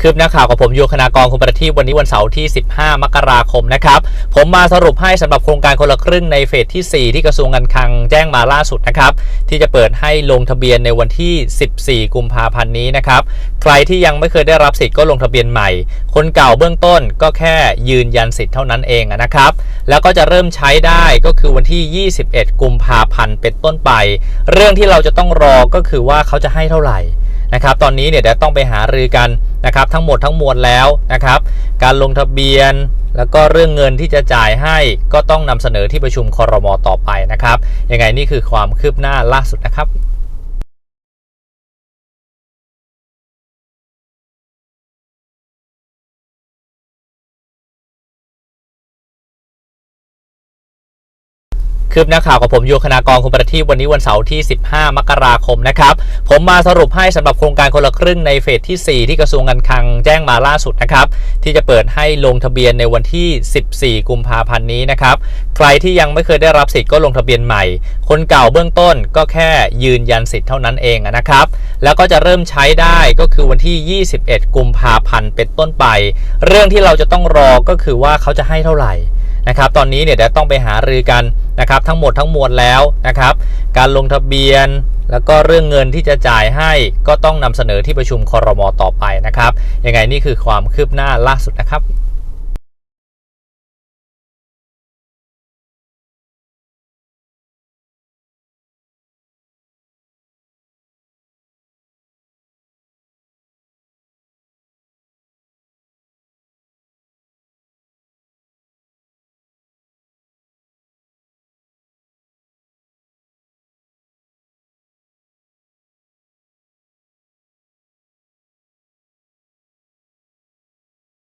คืบหน้าข่าวกับผมโยคณากรคุณประทีปวันนี้วันเสาร์ที่ 15 มกราคมนะครับ ผมมาสรุปให้สำหรับโครงการคนละครึ่งในเฟสที่ 4 ที่กระทรวงการคลังแจ้งมาล่าสุดนะครับ ที่จะเปิดให้ลงทะเบียนในวันที่ 14 กุมภาพันธ์นี้นะครับ ใครที่ยังไม่เคยได้รับสิทธิ์ก็ลงทะเบียนใหม่ คนเก่าเบื้องต้นก็แค่ยืนยันสิทธิ์เท่านั้นเองนะครับ แล้วก็จะเริ่มใช้ได้ก็คือวันที่ 21 กุมภาพันธ์เป็นต้นไป เรื่องที่เราจะต้องรอก็คือว่าเขาจะให้เท่าไหร่ นะครับ ตอนนี้เนี่ยเดี๋ยวต้องไปหารือกันนะครับ ทั้งหมดทั้งมวลแล้วนะครับ การลงทะเบียนแล้วก็เรื่องเงินที่จะจ่ายให้ก็ต้องนำเสนอที่ประชุมคอรมอต่อไปนะครับ ยังไงนี่คือความคืบหน้าล่าสุดนะครับ คืบหน้าข่าวกับผมโยคณากรคุณประทีปวันนี้วันเสาร์ที่ 15 มกราคมนะครับ ผมมาสรุปให้สำหรับโครงการคนละครึ่งในเฟสที่ 4 ที่กระทรวงการคลังแจ้งมาล่าสุดนะครับ ที่จะเปิดให้ลงทะเบียนในวันที่ 14 กุมภาพันธ์นี้นะครับ ใครที่ยังไม่เคยได้รับสิทธิ์ก็ลงทะเบียนใหม่ คนเก่าเบื้องต้นก็แค่ยืนยันสิทธิ์เท่านั้นเองนะครับ แล้วก็จะเริ่มใช้ได้ก็คือวันที่ 21 กุมภาพันธ์เป็นต้นไป เรื่องที่เราจะต้องรอก็คือว่าเขาจะให้เท่าไหร่ นะครับตอนนี้เนี่ยเดี๋ยวต้องไปหารือกันนะครับทั้งหมดทั้งมวลแล้วนะครับ การลงทะเบียนแล้วก็เรื่องเงินที่จะจ่ายให้ก็ต้องนำเสนอที่ประชุมคอรมอต่อไปนะครับยังไงนี่คือความคืบหน้าล่าสุดนะครับ